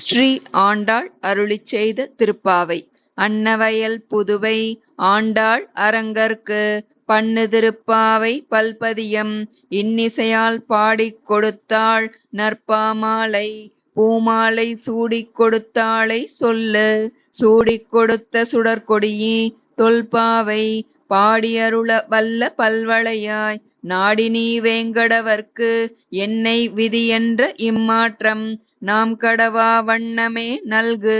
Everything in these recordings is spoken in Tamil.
ஸ்ரீ ஆண்டாள் அருளிச் செய்த திருப்பாவை. அன்னவயல் புதுவை ஆண்டாள் அரங்கற்கு பண்ணு திருப்பாவை பல்பதியம். இன்னிசையால் பாடிக் கொடுத்தாள் நற்பாமாலை. பூமாலை சூடிக் கொடுத்தாளை சொல்லு. சூடிக் கொடுத்த சுடற்கொடியே தொல்பாவை. பாடியருள வல்ல பல்வளையாய். நாடினி வேங்கடவர்க்கு என்னை விதி என்ற இம்மாற்றம். நாம் கடவா வண்ணமே நல்கு.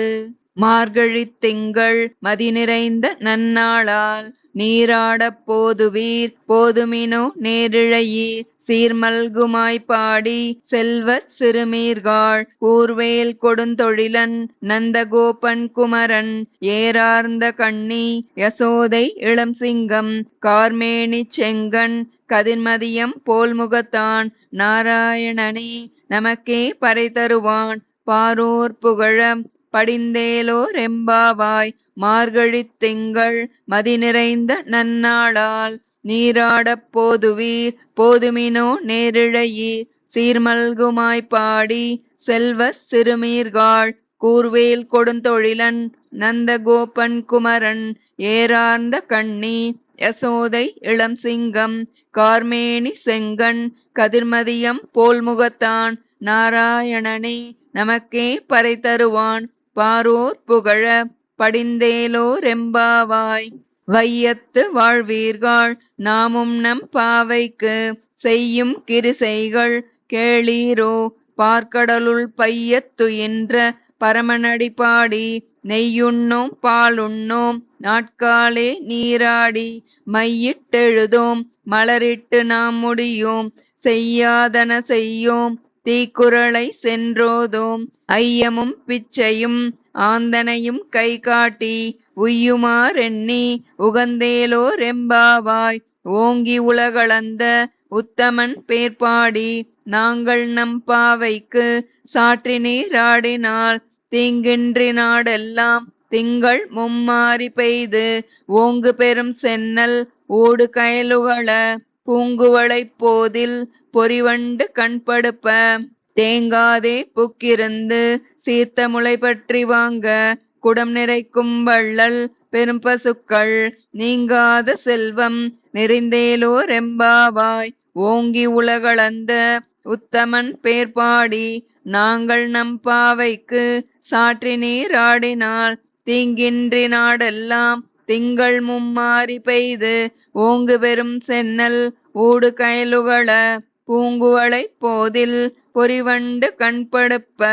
மார்கழித் திங்கள் மதி நிறைந்த நன்னாளால். நீராடப் போதுவீர் போதுமினோ நேரிழையீர். சீர்மல்குமாய் பாடி செல்வ சிறுமீர்காள். கூர்வேல் கொடுந்தொழிலன் நந்தகோபன் குமரன். ஏரார்ந்த கண்ணி யசோதை இளம் சிங்கம் கார்மேனிச் செங்கன் கதிர்மதியம் போல்முகத்தான். நாராயணனே நமக்கே பறை தருவான் பாரோர் புகழ படிந்தேலோ ரெம்பாவாய் மார்கழித் திங்கள் மதி நிறைந்த நன்னாளால். நீராடப் போதுவீர் போதுமினோ நேரிழையீர். சீர்மல்குமாய் பாடி செல்வ சிறுமீர்காள். கூர்வேல் கொடுந்தொழிலன் நந்தகோபன் குமரன் ஏரார்ந்த கண்ணி யசோதை இளம் சிங்கம் கார்மேனி செங்கண் கதிர்மதியம் போல்முகத்தான் நாராயணனை நமக்கே பறை தருவான் பாரோர் புகழ படிந்தேலோ ரெம்பாவாய் வையத்து வாழ்வீர்கள் நாமும் நம் பாவைக்கு செய்யும் கிரிசைகள் கேளீரோ பார்க்கடலுள் பையத்துயின்ற பரமனடி பாடி நெய்யுண்ணோம் பாலுண்ணோம் நாட்காலே நீராடி மையிட்டெழுதோம் மலரிட்டு நாம் முடியோம் செய்யாதன செய்யோம் தீக்குறளை சென்றோதோம் ஐயமும் பிச்சையும் ஆந்தனையும் கை காட்டி உய்யுமாறெண்ணி உகந்தேலோரெம்பாவாய் ஓங்கி உலகளந்த உத்தமன் பேர்பாடி நாங்கள் நம் பாவைக்கு சாற்றி நீராடினால் தீங்கின்றி நாடெல்லாம் திங்கள் மும்மாறி பெய்து. ஓங்கு பெரும் சென்னல் ஓடு கயலுகள பூங்குவளைப் போதில் பொறிவண்டு கண்படுப்ப. தேங்காதே புக்கிருந்து சீர்த்த முளை பற்றி வாங்க. குடம் நிறைக்கும் வள்ளல் பெரும் பசுக்கள் நீங்காத செல்வம் நிறைந்தேலோரெம்பாவாய் ஓங்கி உலகளந்த உத்தமன் பேர்பாடி. நாங்கள் நம் பாவைக்கு சாற்றி நீராடினால் தீங்கின்றி நாடெல்லாம் திங்கள் மும்மாறி பெய்து ஓங்கு பெரும் சென்னல் ஊடு கயலுகள பூங்குவளைப் போதில் பொறிவண்டு கண்படுப்ப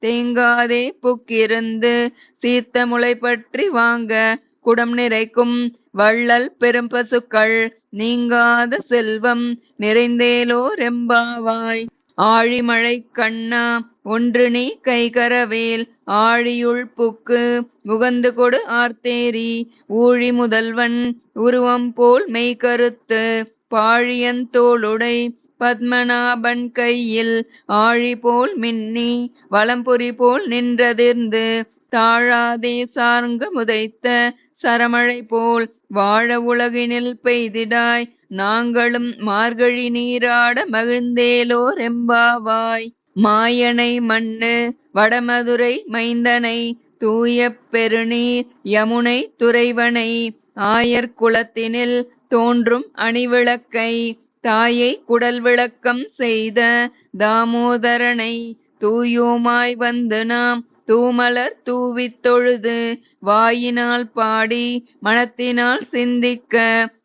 தேங்காதே புக்கிருந்து சீத்த முளை பற்றி வாங்க குடம் நிறைக்கும் வள்ளல் பெரும் பசுக்கள் நீங்காத செல்வம் நிறைந்தேலோ ரெம்பாவாய் ஆழிமழை கண்ணா ஒன்று நீ கைகரவேல். ஆழியுள் புக்கு முகந்து கொடு ஆர்த்தேரி. ஊழி முதல்வன் உருவம் போல் மெய்கருத்து. பாழியந்தோளுடை பத்மநாபன் கையில். ஆழி போல் மின்னி வலம்புரி போல் நின்றதிர்ந்து. தாழாதே சார்ந்து முதைத்த சரமழை போல் வாழ உலகினில் பெய்திடாய். நாங்களும் மார்கழி நீராட மகிழ்ந்தேலோரெம்பாவாய் மாயனை மண்ணு வடமதுரை மைந்தனை தூய பெருநீர் யமுனை துறைவனை. ஆயர் குலத்தினில் தோன்றும் அணிவிளக்கை தாயை குடல் விளக்கம் செய்த தாமோதரனை. தூயோமாய் வந்து நாம் தூமலர் தூவித் தொழுது வாயினால் பாடி மனத்தினால் சிந்திக்க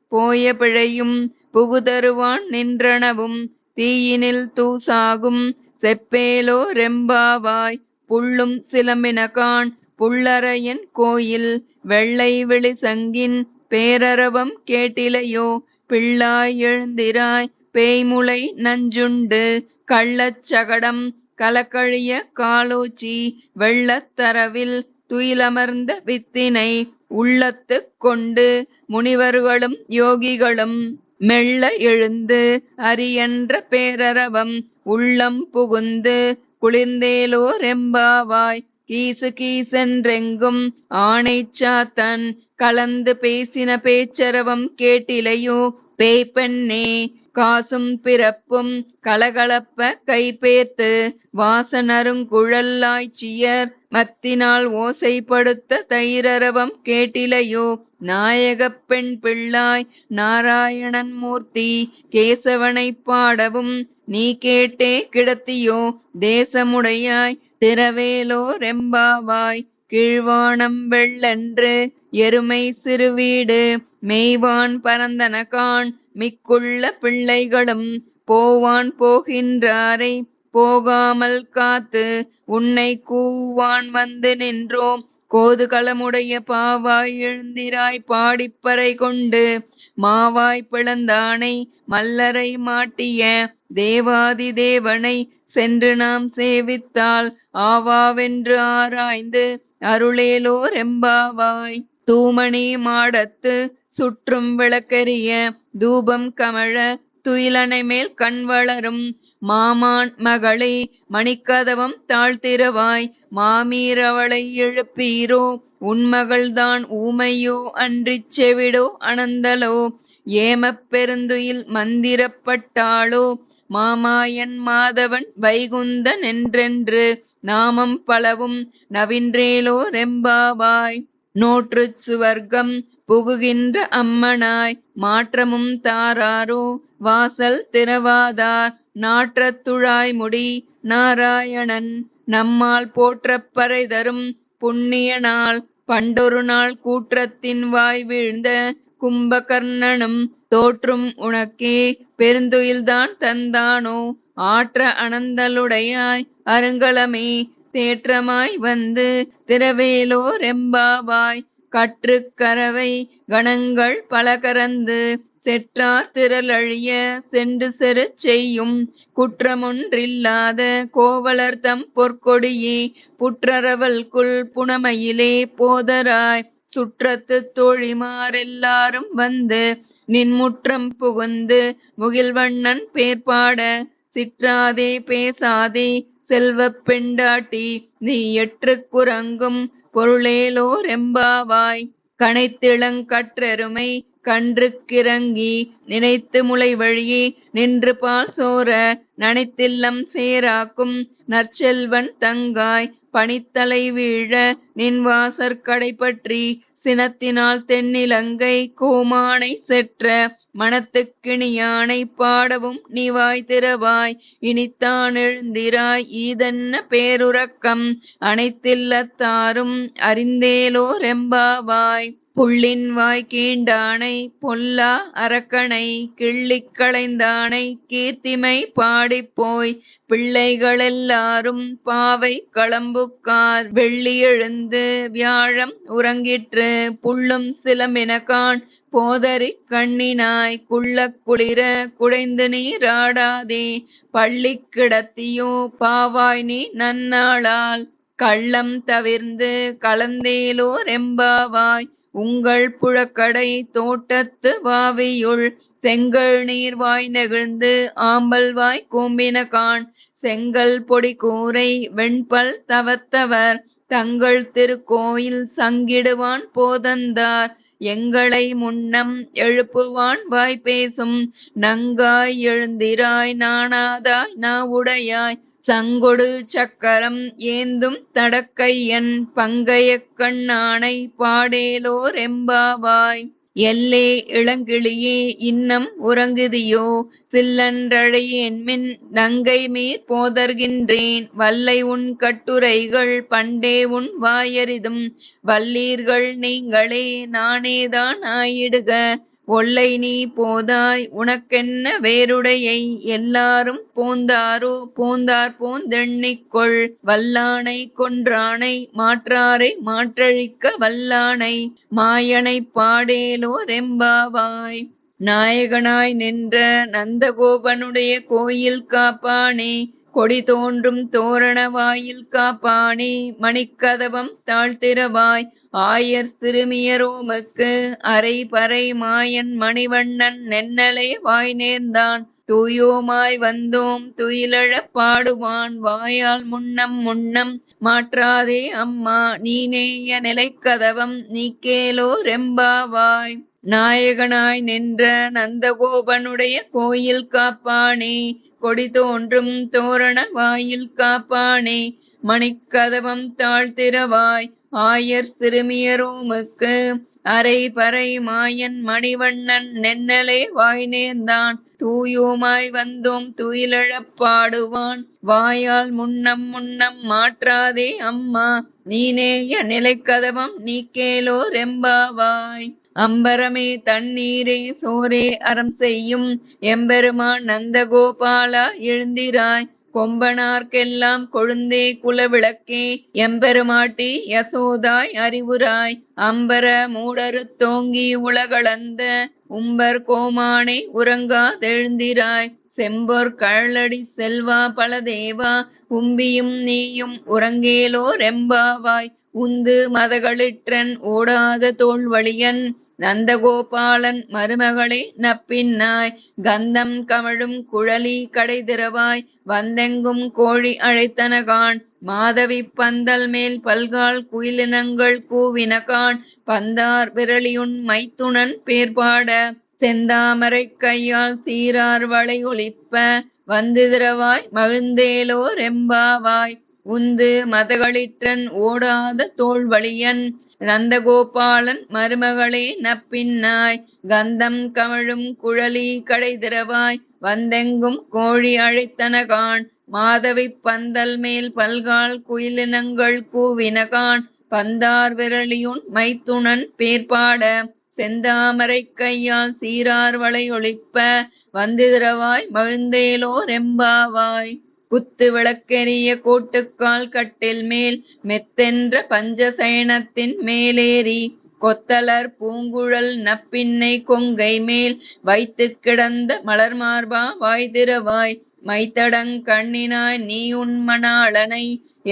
போய பிழையும் புகுதருவான் நின்றனவும் தீயினில் தூசாகும் செப்பேலோ ரெம்பாவாய் புள்ளும் சிலம்பினகான் புள்ளரையன் கோயில் வெள்ளை வெளி சங்கின் பேரரவம் கேட்டிலையோ பிள்ளாய் எழுந்திராய் பேய்முளை நஞ்சுண்டு கள்ளச்சகடம் கலக்கழிய காலூச்சி வெள்ளத்தரவில் துயிலமர்ந்த வித்தினை உள்ளத்து கொண்டு முனிவர்களும் யோகிகளும் மெல்ல எழுந்து அரியன்ற பேரரவம் உள்ளம் புகுந்து குளிர்ந்தேலோரெம்பாவாய் கீசு கீசென்றெங்கும் ஆணை சாத்தன் கலந்து பேசின பேச்சரவம் கேட்டிலையோ பேய்பெண்ணே காசும் பிறப்பும் கலகலப்ப கைபேர்த்து வாசனருங்குழல்லாய்ச்சியர் மத்தினால் ஓசைப்படுத்த தைரரவம் கேட்டிலையோ நாயகப் பெண் பிள்ளாய் நாராயணன் மூர்த்தி கேசவனைப் பாடவும் நீ கேட்டே கிடத்தியோ தேசமுடையாய் திரவேலோரெம்பாவாய் கீழ்வானம் வெள்ளன்று எருமை சிறுவீடு மெய்வான் பரந்தனகான் மிக்குள்ள பிள்ளைகளும் போவான் போகின்றாரை. போகாமல் காத்து உன்னை கூவான் வந்து நின்றோம். கோதுகளமுடைய பாவாய் எழுந்திராய் பாடிப்பறை கொண்டு மாவாய் பிளந்தானை மல்லரை மாட்டிய தேவாதி தேவனை சென்று நாம் சேவித்தால் ஆவாவென்று ஆராய்ந்து அருளேலோர் எம்பாவாய். தூமணி மாடத்து சுற்றும் விளக்கெரிய தூபம் கமழ துயிலனை மேல் கண் வளரும் மாமான் மகளை மணிக்கதவம் தாழ்த்திரவாய் மாமீரவளை எழுப்பீரோ? உன்மகள்தான் ஊமையோ? அன்றிச் செவிடோ? அனந்தலோ? ஏமப் பெருந்துயில் மந்திரப்பட்டாளோ? மாமாயன் மாதவன் வைகுந்தன் என்றென்று நாமம் பலவும் நவின்றேலோ ரெம்பாவாய்? நோற்று சுவர்க்கம் புகுகின்ற அம்மனாய் மாற்றமும் தாராரோ வாசல் திறவாதார் நாற்றத்துழாய் முடி நாராயணன் நம்மால் போற்ற பறை தரும் புண்ணிய நாள் பண்டொரு நாள் கூற்றத்தின் வாய் வீழ்ந்த கும்பகர்ணனும் தோற்றும் உனக்கே பெருந்துயில்தான் தந்தானோ ஆற்ற அனந்தலுடையாய் அருங்கலமே தேற்றமாய் வந்து திரவேலோர் ரெம்பாவாய் கற்றுக்கரவை கணங்கள் பல கறந்து செற்றார் திரளழிய சென்று செரு செய்யும் குற்றமொன்றில்லாத கோவலர் தம் பொற்கொடியே புற்றரவல்குள் புனமையிலே போதராய் சுற்றத்து தோழிமாரெல்லாரும் வந்து நின்முற்றம் புகுந்து முகில்வண்ணன் பேர்பாட சிற்றாதே பேசாதே செல்வப் பெண்டாட்டி நீ எற்று குரங்கும் பொருளேலோர் எம்பாவாய் கனைத்திளங்கற்றெருமை கன்றுக்கிறங்கி நினைத்து முளை வழியே நின்று பால் சோர நனைத்தில்லம் சேராக்கும் நற்செல்வன் தங்காய். பனித்தலை வீழ நின் வாசற்கடை பற்றி சினத்தினால் தென்னிலங்கை கோமானை செற்ற மனத்துக்கிணியானை பாடவும் நீ வாய் திறவாய். இனித்தான் எழுந்திராய் ஈதன்ன பேருறக்கம். அனைத்தில்லத்தாரும் அறிந்தேலோ ரெம்பாவாய் புள்ளின் வாய் கீண்டானை பொல்லா அரக்கனை கிள்ளிக் களைந்தானை கீர்த்திமை பாடிப்போய் பிள்ளைகளெல்லாரும் பாவை களம்புக்கார். வெள்ளி எழுந்து வியாழம் உறங்கிற்று புள்ளும் சிலம்பினகான் போதறி கண்ணினாய் குள்ள குளிர குடைந்து நீராடாதே பள்ளி கிடத்தியோ பாவாய் நீ நன்னாளால். கள்ளம் தவிர்ந்து கலந்தேலோர் எம்பாவாய் உங்கள் புழக்கடை தோட்டத்து வாவியுள் செங்கல் நீர் வாய் நெகிழ்ந்து ஆம்பல்வாய் கூம்பின கான். செங்கல் பொடி கூரை வெண்பல் தவத்தவர் தங்கள் திருக்கோயில் சங்கிடுவான் போதந்தார். எங்களை முன்னம் எழுப்புவான் வாய் பேசும். நங்காய் எழுந்திராய் நாணாதாய் நாவுடையாய். சங்கொடு சக்கரம் ஏந்தும் தடக்கையன் பங்கையக் கண்ணானை பாடேலோர் எம்பாவாய். எல்லே இளங்கிளியே இன்னம் உறங்குதியோ? சில்லன்றழையேன்மின் நங்கை மீர் போதர்கின்றேன். வல்லை உன் கட்டுரைகள் பண்டே உன் வாயறிதும். வல்லீர்கள் நீங்களே நானேதான் ஆயிடுக. ஒல்லை நீ போதாய் உனக்கென்ன வேருடையை எல்லாரும் போந்தாரோ? போந்தார் போந்தெண்ணிக்கொள் வல்லானை கொன்றானை மாற்றாரை மாற்றழிக்க வல்லானை. மாயனைப் பாடேலோ ரெம்பாவாய் நாயகனாய் நின்ற நந்தகோபனுடைய கோயில் காப்பானே. கொடி தோன்றும் தோரண வாயில் காப்பானே மணிக்கதவம் தாழ்த்திரவாய் ஆயர் சிறுமியரோமக்கு அரை பறை மாயன் மணிவண்ணன் நென்னலை வாய் நேர்ந்தான். தூயோமாய் வந்தோம் துயிலழப் பாடுவான் வாயால் முன்னம் முன்னம் மாற்றாதே அம்மா நீனேய நிலைக்கதவம் நீக்கேலோ ரெம்பாவாய் நாயகனாய் நின்ற நந்தகோபனுடைய கோயில் காப்பானே கொடி தோன்றும் தோரண வாயில் காப்பானே மணிக்கதவம் தாழ்த்திரவாய் ஆயர் சிறுமியரோமுக்கு அரை பறை மாயன் மணிவண்ணன் நென்னலே வாய் நேர்ந்தான் தூயோமாய் வந்தோம் துயிலழப் பாடுவான் வாயால் முன்னம் முன்னம் மாற்றாதே அம்மா நீனேய நிலைக்கதவம் நீக்கேலோ ரெம்பாவாய். அம்பரமே தண்ணீரே சோரே அறம் செய்யும். எம்பெருமான் நந்தகோபாலா எழுந்திராய். கொம்பனார்க்கெல்லாம் கொழுந்தே குலவிளக்கே. எம்பெருமாட்டி யசோதாய் அறிவுராய். அம்பர மூடறுத்தோங்கி உலகளந்த. உம்பர் கோமானை உறங்காதெழுந்திராய் செம்பொர் கழலடி செல்வா பலதேவா. உம்பியும் நீயும் உறங்கேலோ ரெம்பாவாய். உந்து மதகளிற்றன் ஓடாத தோல்வழியன் நந்தகோபாலன் மருமகளே நப்பின்னாய். கந்தம் கமழும் குழலி கடைதிரவாய் வந்தெங்கும் கோழி அழைத்தனகான். மாதவி பந்தல் மேல் பல்கால் குயிலினங்கள் கூவினகான் பந்தார் விரலியுன் மைத்துணன் பேர்பாட. செந்தாமரை கையால் சீரார் வளை ஒளிப்ப வந்து திரவாய் மகிழ்ந்தேலோ ரெம்பாவாய். உந்து மதகளிற்றன் ஓடாத தோல்வழியன் நந்தகோபாலன் மருமகளே நப்பின்னாய். கந்தம் கமழும் குழலி கடைதிரவாய் வந்தெங்கும் கோழி அழைத்தனகான். மாதவி பந்தல் மேல் பல்கால் குயிலினங்கள் கூவினகான். பந்தார் விரலியுன் மைத்துணன் பேர்பாட. செந்தாமரை கையால் சீரார் வளை ஒழிப்ப வந்திரவாய் மகிழ்ந்தேலோ ரெம்பாவாய். குத்து விளக்கெரிய கோட்டுக்கால் கட்டில் மேல் மெத்தென்ற பஞ்சசயனத்தின் மேலேறி கொத்தலர் பூங்குழல் நப்பின்னை கொங்கை மேல் வைத்து கிடந்த மலர் மார்பா வாய்திரவாய் மைத்தடங் கண்ணினாய் நீ உண்மணாளனை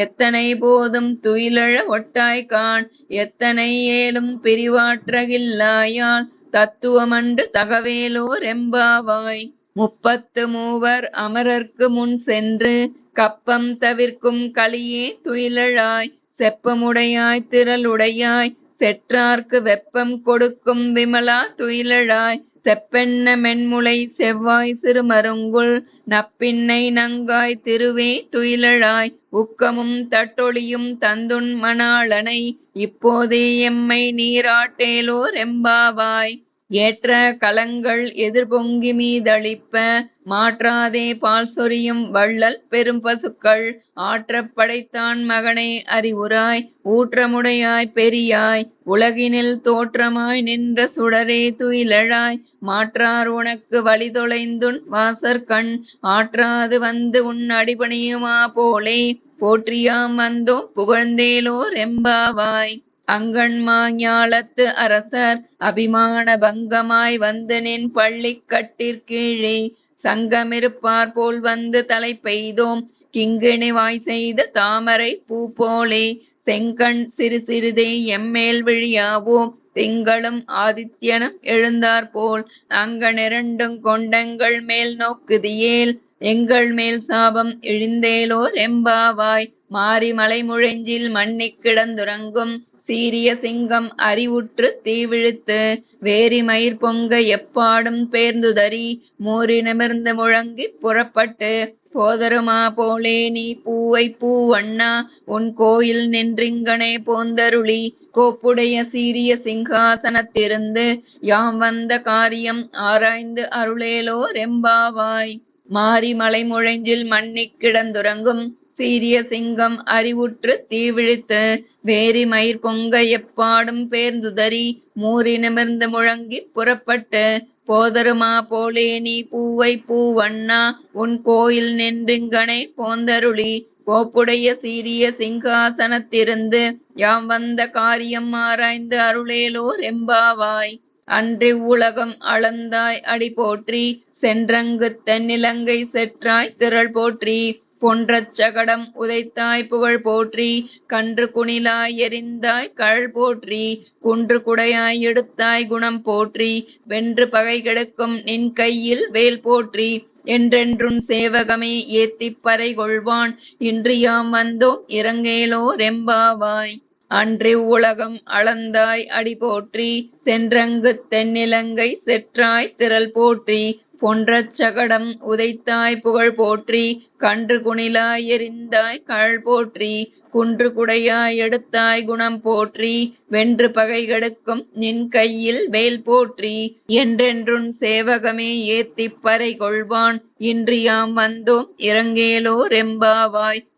எத்தனை போதும் துயிலழ ஒட்டாய் காண் எத்தனை ஏலும் பிரிவாற்றகில்லாயால் தத்துவமன்று தகவேலோ எம்பாவாய். முப்பத்து மூவர் அமரர்க்கு முன் சென்று கப்பம் தவிர்க்கும் களியே துயிலழாய் செப்பமுடையாய் திரளுடையாய் செற்றார்க்கு வெப்பம் கொடுக்கும் விமலா துயிலழாய் செப்பென்ன மென்முளை செவ்வாய் சிறுமருங்குள் நப்பின்னை நங்காய் திருவே துயிலழாய் உக்கமும் தட்டொளியும் தந்துன் மணாளனை இப்போதே எம்மை நீராட்டேலோ ரெம்பாவாய் ஏற்ற கலங்கள் எதிர்பொங்கி மீதளிப்ப மாற்றாதே பால் சொரியும் வள்ளல் பெரும் பசுக்கள். ஆற்ற படைத்தான் மகனே அறிவுராய் ஊற்றமுடையாய் பெரியாய். உலகினில் தோற்றமாய் நின்ற சுடரே துயிலழாய். மாற்றார் உனக்கு வழி தொலைந்துன் வாசற்கண். ஆற்றாது வந்து உன் அடிபணியுமா போலே. போற்றியாம் வந்தோம் புகழ்ந்தேலோ ரெம்பாவாய் அங்கண்மா ஞாலத்து அரசர் அபிமான பங்கமாய் வந்து நின் பள்ளி கட்டிற்கீழே சங்கமிருப்பார் போல் வந்து தலை பெய்தோம். கிங்கிணி வாய் செய்த தாமரை பூ போலே. செங்கண் சிறு சிறிதே எம்மேல் விழியாவோம். திங்களும் ஆதித்யனும் எழுந்தார் போல். அங்கனிரண்டும் கொண்டங்கள் மேல் நோக்குதியேல். எங்கள் மேல் சாபம் இழிந்தேலோர் எம்பாவாய். மாறி மலை முழஞ்சில் மண்ணிக் கிடந்துறங்கும். சீரிய சிங்கம் அறிவுற்று தீவிழுத்து வேரி மயிர் பொங்க எப்பாடும் பேர்ந்துதறி மூறி நிமிர்ந்து முழங்கிப் புறப்பட்டு போதருமா போலே நீ பூவை பூவண்ணா உன் கோயில் நின்றிங்கனே போந்தருளி கோப்புடைய சீரிய சிங்காசனத்திருந்து யாம் வந்த காரியம் ஆராய்ந்து அருளேலோ ரெம்பாவாய். மாரி மலை முழைஞ்சில் மண்ணிக் கிடந்துறங்கும் சீரிய சிங்கம் அறிவுற்று தீவிழித்து வேரி மயிர் பொங்க எப்பாடும் பேர்ந்துதறி மூறி நிமிர்ந்து முழங்கி புறப்பட்டு போதருமா போலே நீ பூவை பூவண்ணா உன் கோயில் நின்றுங்கனை போந்தருளி கோப்புடைய சீரிய சிங்காசனத்திருந்து யாம் வந்த காரியம் ஆராய்ந்து அருளேலோ ரெம்பாவாய் அன்றி உலகம் அளந்தாய் அடி போற்றி சென்றங்கு தென்னிலங்கை செற்றாய் திரள் போற்றி பொன்றச் சகடம் உதைத்தாய் புகழ் போற்றி கன்று குணிலாய் எரிந்தாய் கழல் போற்றி குன்று குடையாய் எடுத்தாய் குணம் போற்றி வென்று பகை கெடுக்கும் நின் கையில் வேல் போற்றி என்றென்றும் சேவகமே ஏத்திப் பறை கொள்வான் இன்று யாம் வந்தோம் இறங்கேலோ ரெம்பாவாய். அன்றி உலகம் அளந்தாய் அடி போற்றி சென்றங்கு தென்னிலங்கை செற்றாய் திரள் போற்றி பொன்றச் சகடம் உதைத்தாய் புகழ் போற்றி கன்று குணிலாய் எரிந்தாய் கழல் போற்றி குன்று குடையாய் எடுத்தாய் குணம் போற்றி வென்று பகை கெடுக்கும் நின் கையில் வேல் போற்றி என்றென்றும் சேவகமே ஏத்திப் பறை கொள்வான் இன்றியாம் வந்தோம் இறங்கேலோ ரெம்பாவாய்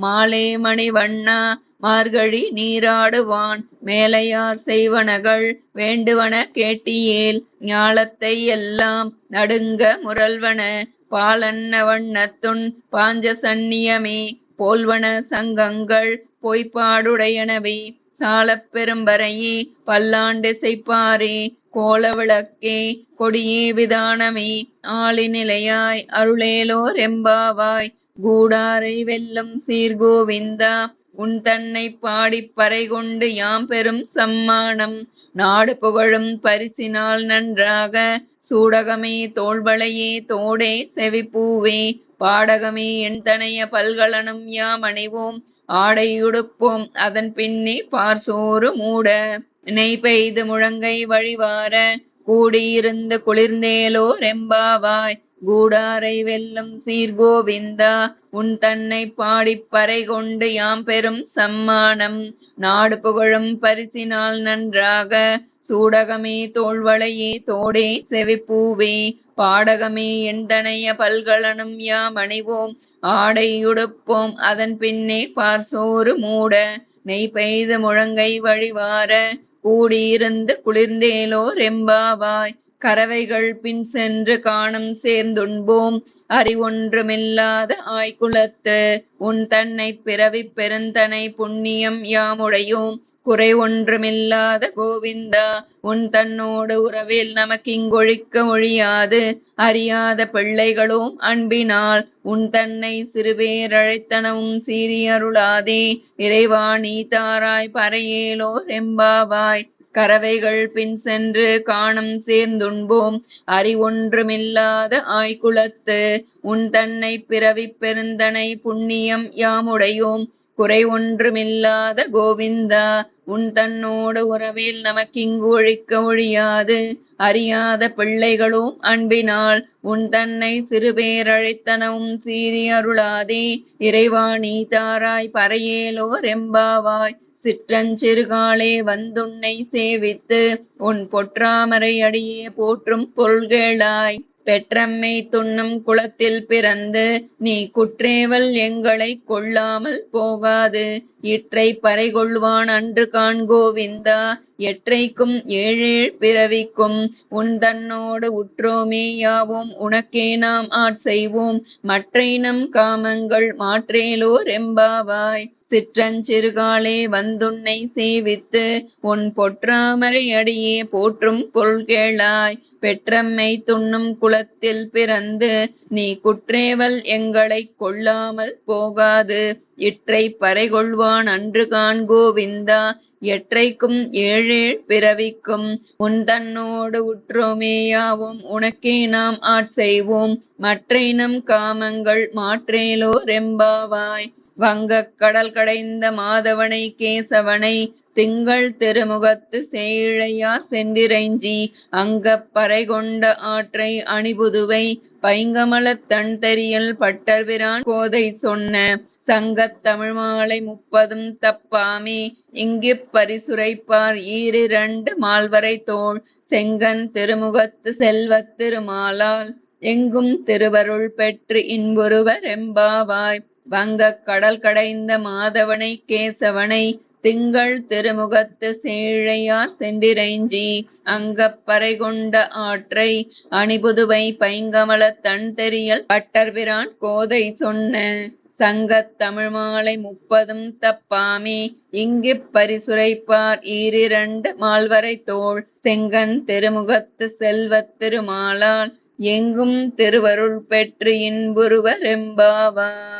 மாலே மணிவண்ணா மார்கழி நீராடுவான் மேலையார் செய்வனகள் வேண்டுவன கேட்டியேல் ஞாலத்தை எல்லாம் நடுங்க முரல்வன பாலன்ன வண்ணத்துன் பாஞ்ச சந்நியமே போல்வன சங்கங்கள் பொய்ப்பாடுடையனவே சாலப்பெரும்பறையே பல்லாண்டு செய்ப்பாரே கோல விளக்கே கொடியே விதானமே ஆளி நிலையாய் அருளேலோர் எம்பாவாய் கூடாரை வெல்லும் சீர்கோவிந்தா உன் தன்னை பாடிப் பறை கொண்டு யாம் பெரும் சம்மானம். நாடு புகழும் பரிசினால் நன்றாக சூடகமே தோள்வளையே தோடே செவிப்பூவே. பாடகமே என் தனைய பல்கலனும் யாம் அணிவோம். ஆடையுடுப்போம் அதன் பின்னே பார்சோறு மூட. நெய் பெய்து முழங்கை வழிவார கூடியிருந்து குளிர்ந்தேலோ ரெம்பாவாய் கூடாரை வெல்லும் சீர்கோவிந்தா உன் தன்னை பாடிப் பறை கொண்டு யாம் பெரும் சம்மானம். நாடு புகழும் பரிசினால் நன்றாக சூடகமே தோள்வளையே தோடே செவிப்பூவே. பாடகமே எந்தனைய பல்கலனும் யாம் அணிவோம். ஆடையுடுப்போம் அதன் பின்னே பார்சோறு மூட. நெய் பெய்து முழங்கை வழிவார கூடியிருந்து குளிர்ந்தேலோ ரெம்பாவாய். கறவைகள் பின் சென்று காணும் சேர்ந்துண்போம். அறிவொன்றுமில்லாத ஆய்குலத்து உன் தன்னை பிறவிப் பெருந்தனை புண்ணியம் யாமுடையோம். குறை ஒன்றுமில்லாத கோவிந்தா உன் தன்னோடு உறவில் நமக்கிங்கொழிக்க ஒழியாது. அறியாத பிள்ளைகளும் அன்பினால் உன் தன்னை சிறுபேரழைத்தனவும் சீரியருளாதே இறைவா நீ தாராய் பறையேலோ ரெம்பாவாய் கறவைகள் பின் சென்று காணம் சேர்ந்துண்போம். அறி ஒன்றுமில்லாத ஆய்குலத்து உன் தன்னை பிறவி பெருந்தனை புண்ணியம் யாமுடையோம். குறை ஒன்றுமில்லாத கோவிந்தா உன் தன்னோடு உறவில் நமக்கிங்கு ஒழிக்க ஒழியாது. அறியாத பிள்ளைகளும் அன்பினால் உன் தன்னை சிறுபேரழைத்தனவும் சீறி அருளாதே. இறைவா நீ தாராய் பறையேலோ ரெம்பாவாய் சிற்றஞ்சிறுகாலே வந்துன்னை சேவித்து உன் பொற்றாமரை அடியே போற்றும் பொருள்களாய் பெற்றம்மை துண்ணும் குளத்தில் பிறந்து நீ குற்றேவல் எங்களை கொள்ளாமல் போகாது. இற்றை பறை கொள்வான் அன்று காண்கோவிந்தா எற்றைக்கும் ஏழேழ் பிறவிக்கும். உன் தன்னோடு உற்றோமே யாவோம் உனக்கே நாம் ஆட்செய்வோம் மற்றை நம் காமங்கள் மாற்றேலோர் எம்பாவாய். சிற்றஞ்சிறுகாலே வந்துன்னை சேவித்து உன் பொற்றாமரை அடியே போற்றும் பொருள்கேளாய் பெற்றம்மை துண்ணும் குலத்தில் பிறந்து நீ குற்றேவல் எங்களை கொள்ளாமல் போகாது. இற்றை பறைகொள்வான் அன்று கான் கோவிந்தா எற்றைக்கும் ஏழேழ் பிறவிக்கும். உன் தன்னோடு உற்றோமேயாவும் உனக்கே நாம் ஆட்செய்வோம் மற்றை நம் காமங்கள் மாற்றேலோ ரெம்பாவாய். வங்கக் கடல் கடைந்த மாதவனை கேசவனை திங்கள் திருமுகத்து சேழையா சென்றிரைஞ்சி அங்கப் பறை கொண்ட ஆற்றை அணிபுதுவை பைங்கமலத் தன் தெரியல் பட்டர்பிரான் கோதை சொன்ன சங்கத் தமிழ் மாலை முப்பதும் தப்பாமே இங்கிப் பரிசுரைப்பார் ஈரிரண்டு மால்வரை தோள் செங்கன் திருமுகத்து செல்வத் திருமாலால் எங்கும் திருவருள் பெற்று இன்புறுவர் எம்பாவாய் வங்கக் கடல் கடைந்த மாதவனை கேசவனை திங்கள் திருமுகத்து சேழையார் சென்றிரைஞ்சி அங்கப்பறை கொண்ட ஆற்றை அணிபுதுவை பைங்கமலத் தன் தெரியல் பட்டர்பிரான் கோதை சொன்ன. சங்கத் தமிழ் மாலை முப்பதும் தப்பாமே. இங்குப் பரிசுரைப்பார் ஈரிரண்டு மால்வரை தோள். செங்கன் திருமுகத்து செல்வத் திருமாலால் எங்கும் திருவருள் பெற்று இன்புறுவரெம்பாவாய்